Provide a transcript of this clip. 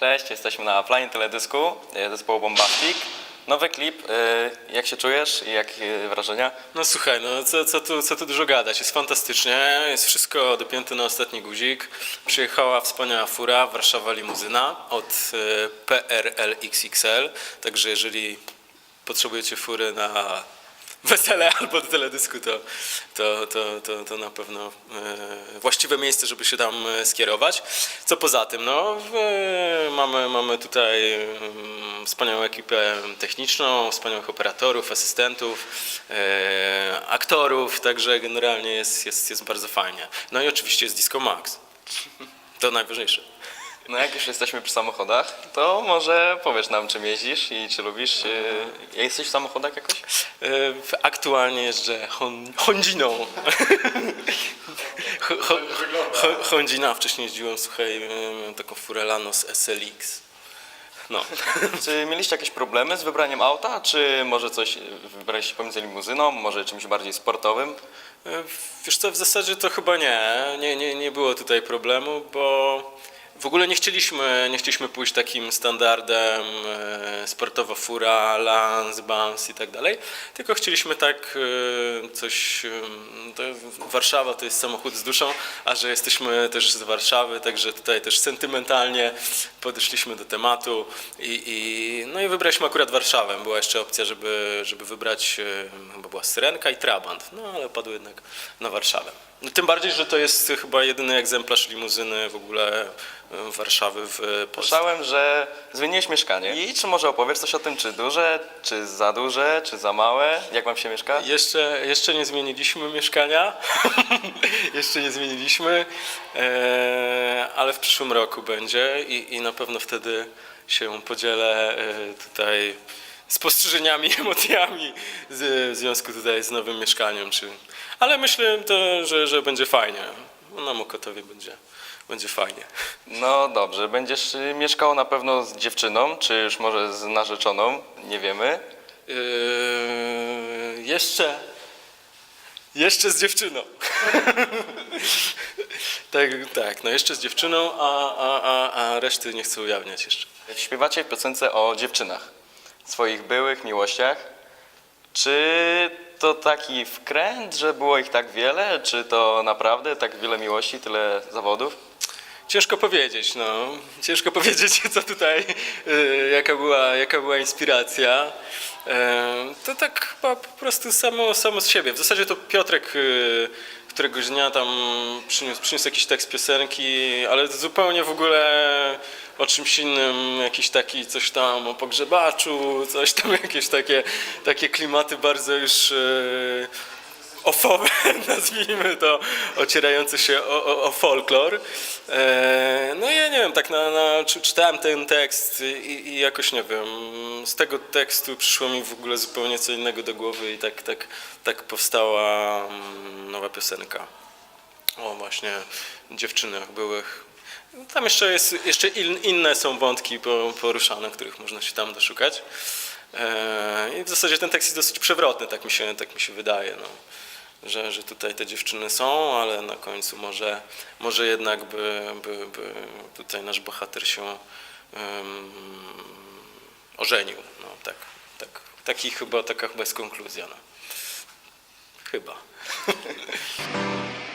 Cześć, jesteśmy na planie teledysku e, zespołu Bombastic. Nowy klip, e, jak się czujesz i jakie wrażenia? No słuchaj, no co, co, tu, co tu dużo gadać, jest fantastycznie, jest wszystko dopięte na ostatni guzik. Przyjechała wspaniała fura, Warszawa limuzyna od e, PRL XXL, także jeżeli potrzebujecie fury na wesele albo do teledysku, to, to, to, to, to na pewno e, właściwe miejsce, żeby się tam e, skierować. Co poza tym, no e, mamy, mamy tutaj mm, wspaniałą ekipę techniczną, wspaniałych operatorów, asystentów, aktorów, także generalnie jest, jest, jest bardzo fajnie. No i oczywiście jest Disco Max. To najważniejsze. No jak już jesteśmy przy samochodach, to może powiesz nam czym jeździsz i czy lubisz. e, Jesteś w samochodach jakoś? W- Aktualnie jeżdżę hon, Hondziną. Ho- ho- ho- Hondzina, wcześniej jeździłem, słuchaj, e, miałem taką furę Lanos SLX. No. Czy mieliście jakieś problemy z wybraniem auta, czy może coś e, wybraliście pomiędzy limuzyną, może czymś bardziej sportowym? E, Wiesz co, w zasadzie to chyba nie. Nie, nie, nie było tutaj problemu, bo w ogóle nie chcieliśmy, nie chcieliśmy pójść takim standardem e, sportowa fura, lans, bans i tak dalej, tylko chcieliśmy tak e, coś, e, to Warszawa to jest samochód z duszą, a że jesteśmy też z Warszawy, także tutaj też sentymentalnie podeszliśmy do tematu i, i no i wybraliśmy akurat Warszawę. Była jeszcze opcja, żeby, żeby wybrać, chyba była Syrenka i Trabant, no ale padł jednak na Warszawę. No, tym bardziej, że to jest chyba jedyny egzemplarz limuzyny w ogóle Warszawy w Polsce. Słyszałem, że zmieniłeś mieszkanie. I czy może opowiesz coś o tym, czy duże, czy za duże, czy za małe? Jak wam się mieszka? Jeszcze, jeszcze nie zmieniliśmy mieszkania, jeszcze nie zmieniliśmy, e, ale w przyszłym roku będzie i, i na pewno wtedy się podzielę e, tutaj spostrzeżeniami, emocjami z, w związku tutaj z nowym mieszkaniem. Czy, ale myślę, to, że, że będzie fajnie. Na Mokotowie będzie, będzie fajnie. No dobrze, będziesz y, mieszkał na pewno z dziewczyną, czy już może z narzeczoną, nie wiemy. Yy, jeszcze. Jeszcze z dziewczyną. tak, tak, no jeszcze z dziewczyną, a, a, a, a reszty nie chcę ujawniać jeszcze. Śpiewacie w piosence o dziewczynach, swoich byłych miłościach. Czy to taki wkręt, że było ich tak wiele, czy to naprawdę tak wiele miłości, tyle zawodów? Ciężko powiedzieć, no. Ciężko powiedzieć, co tutaj, y, jaka, była, jaka była inspiracja. E, to tak chyba po prostu samo, samo z siebie. W zasadzie to Piotrek y, któregoś dnia tam przyniósł, przyniósł jakiś tekst piosenki, ale zupełnie w ogóle o czymś innym, jakiś taki coś tam o pogrzebaczu, coś tam, jakieś takie, takie klimaty bardzo już... y, ofowe, nazwijmy to, ocierające się o, o, o folklor. E, no ja nie wiem, tak na, na, czy, czytałem ten tekst i, i jakoś nie wiem, z tego tekstu przyszło mi w ogóle zupełnie co innego do głowy i tak, tak, tak powstała mm, nowa piosenka o właśnie dziewczynach byłych. Tam jeszcze, jest, jeszcze in, inne są wątki po- poruszane, których można się tam doszukać. E, I w zasadzie ten tekst jest dosyć przewrotny, tak mi się, tak mi się wydaje. No. Że, że tutaj te dziewczyny są, ale na końcu może, może jednak by, by, by tutaj nasz bohater się em, ożenił. No, tak, tak, taki chyba, taka chyba jest konkluzja. No. Chyba.